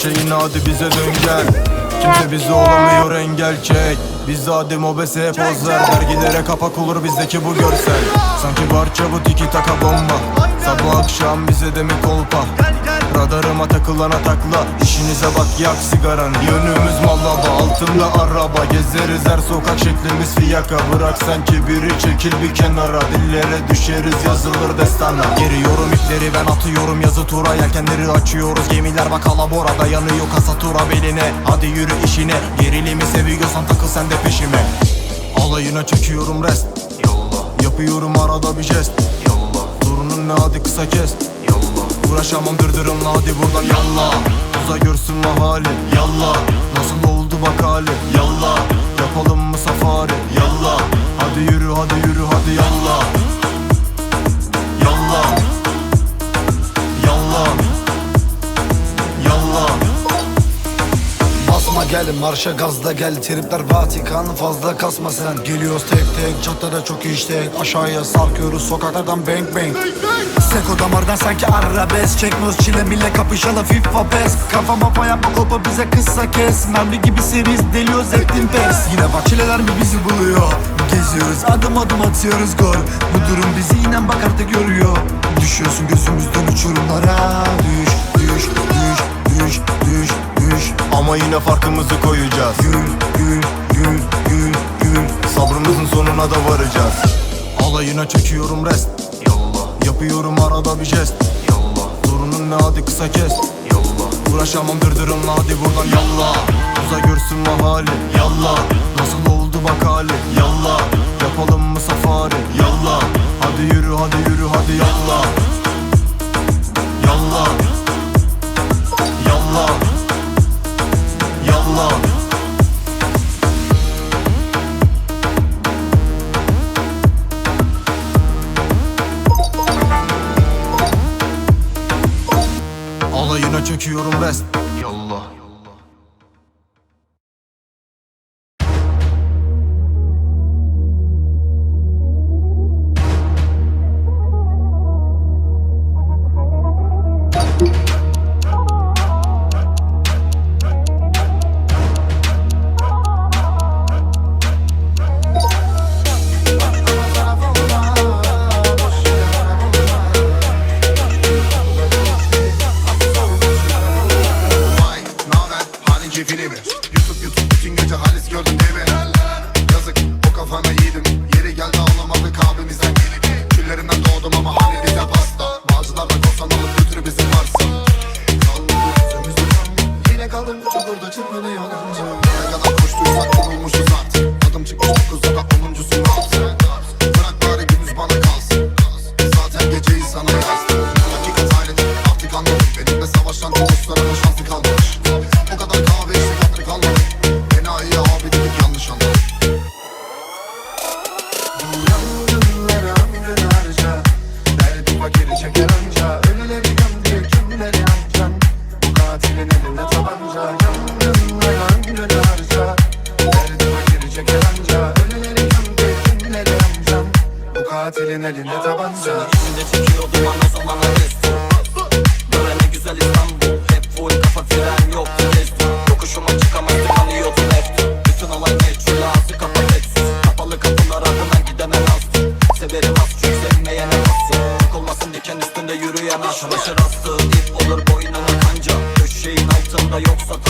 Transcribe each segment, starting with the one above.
başa yine hadi bize dön gel. Kimse bizi olamıyor engel çek. Biz hadi mobese poz ver Dergilere kapak olur bizdeki bu görsel. Sanki parça bu tiki taka bomba Sabah akşam bize de mi kolpa? Radarıma takılana takla İşinize bak yak sigaranı Yönümüz Malaba altında araba. Gezeriz her sokak şeklimiz fiyaka. Bırak sen kibiri çekil bir kenara. Dillere düşeriz yazılır destana. Geriyorum ipleri ben atıyorum yazı tura. Yelkenleri açıyoruz gemiler bak alabora. Dayanıyor kasa tura beline. Hadi yürü işine. Gerilimi seviyorsan takıl sen de peşime. Alayına çekiyorum rest. Yapıyorum arada bir jest Durunun ne hadi kısa kes. Yallah. Uğraşamam dırdırımla hadi buradan. Yallah. Uza görsün mahali. Yallah. Nasıl oldu bak hali. Yallah. Yapalım mı safari? Yallah. Hadi yürü hadi yürü hadi Yallah gel marşa gazda gel Tripler Vatikan fazla kasma sen. Geliyoruz tek tek çatıda çok işte Aşağıya sarkıyoruz sokaklardan bang bang. Seko damardan sanki arabesk Çekmiyoruz çile mille kapışalım FIFA pes Kafa mafa yapma kopa bize kısa kes. Mermi gibi seriz deliyoruz ettin pes. Yine bak çileler mi bizi buluyor? Geziyoruz adım adım atıyoruz gol. Bu durum bizi inen bak artık görüyor Düşüyorsun gözümüzden uçurumlara. Düş düş düş düş düş düş Ama yine farkımızı koyacağız. Gül gül gül gül gül Sabrımızın sonuna da varacağız. Alayına çekiyorum rest. Yallah. Yapıyorum arada bir jest. Yallah. Durunun ne hadi kısa kes. Yallah. Uğraşamam dırdırımla hadi buradan. Yallah. Uza görsün mahali yallah. Nasıl oldu bak hali. Yallah. Yapalım mı safari? Yallah. Hadi yürü hadi yürü hadi Yallah. Yallah şansı kalmamış O kadar kahve içtik hatırı kalmadı Enayi abi dedik yanlış yangınlara ömrün harca Derdi fakiri Ölüleri gömdü kimleri yanacaksın Bu katilin elinde tabanca. Yangınlara ömrün harca Derdi fakiri çeker anca. Ölüleri gömdü kimleri yanacaksın Bu katilin elinde yürüyen aşk Çamaşır astığı ip olur boynuna kanca. Köşeğin altında yoksa tabanca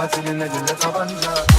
katilin elinde tabanca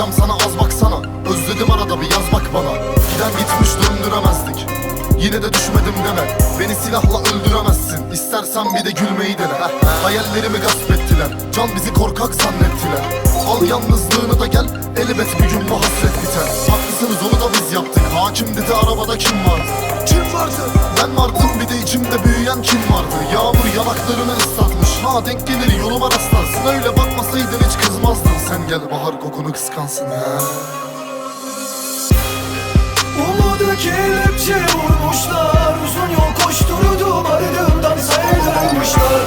Diyeceğim sana az baksana. Özledim arada bir yaz bak bana. Giden gitmiş döndüremezdik. Yine de düşmedim deme. Beni silahla öldüremezsin. İstersen bir de gülmeyi dene. Hayallerimi gasp ettiler. Can bizi korkak zannettiler. Al yalnızlığını da gel. Elbet bir gün bu hasret biter. Haklısınız onu Hakim dedi arabada kim vardı Kim vardı? Ben vardım bir de içimde büyüyen kim vardı? Yağmur yanaklarını ıslatmış. Ha denk gelir yoluma rastlarsın. Öyle bakmasaydın hiç kızmazdın. Sen gel bahar kokunu kıskansın ha Umudu kelepçe vurmuşlar. Uzun yol koşturdum ardımdan saydırmışlar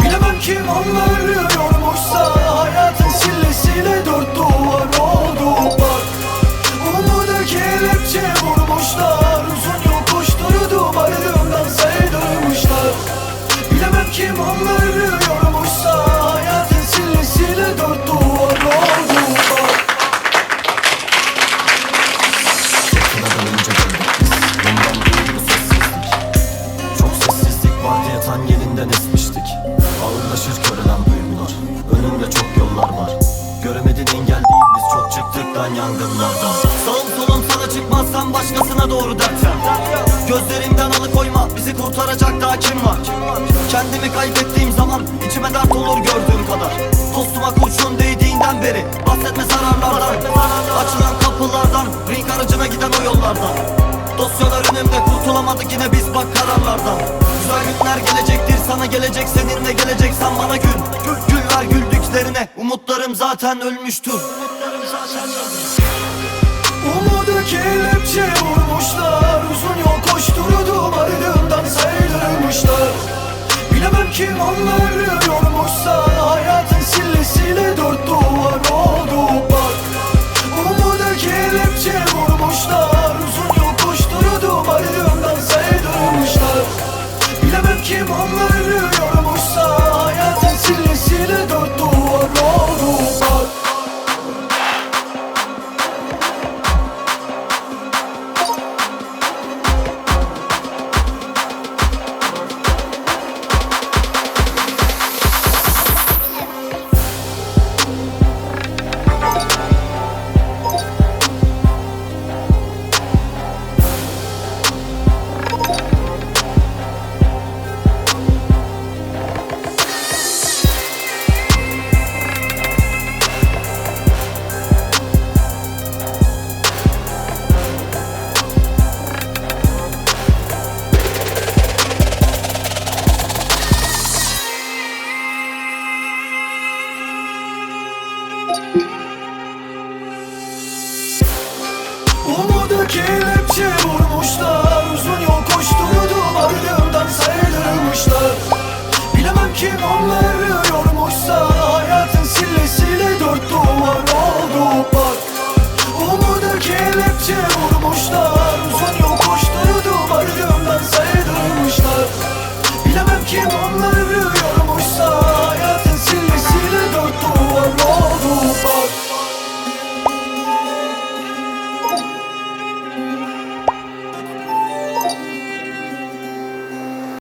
Bilemem kim onları yormuşsa Hayatın sillesiyle dört duvar oldu vurmuşlar Uzun yol koşturdum ardımdan saydırmışlar Bilemem kim onları yormuşsa Hayatın sillesiyle dört duvar oldu. Sessizlik Çok sessizlik vardı yatan yerinden esmiştik. Ağırlaşır körelen duygular Önünde çok yollar var. Göremedin engel değil biz çok çıktık yangınlardan Çıkmazsan başkasına doğru dert yan Gözlerimden alıkoyma bizi kurtaracak daha kim var? Kendimi kaybettiğim zaman içime dert olur gördüğüm kadar. Dostuma kurşun değdiğinden beri bahsetme zararlardan. Açılan kapılardan ring aracına giden o yollardan. Dosyalar önümde kurtulamadık yine biz bak kararlardan. Güzel günler gelecektir sana gelecek seninle geleceksen bana gül. Gül, gül güldüklerine umutlarım zaten ölmüştür Umudu kelepçe vurmuşlar. Uzun yol koşturdum ardımdan saydırmışlar Bilemem kim onları yormuşsa Hayatın sillesiyle dört duvar oldu bak. Umudu kelepçe vurmuşlar Umudu kelepçe vurmuşlar. Uzun yol koşturdum ardımdan saydırmışlar Bilemem kim onları yormuşsa Hayatın sillesiyle dört duvar oldu bak Umudu kelepçe vurmuşlar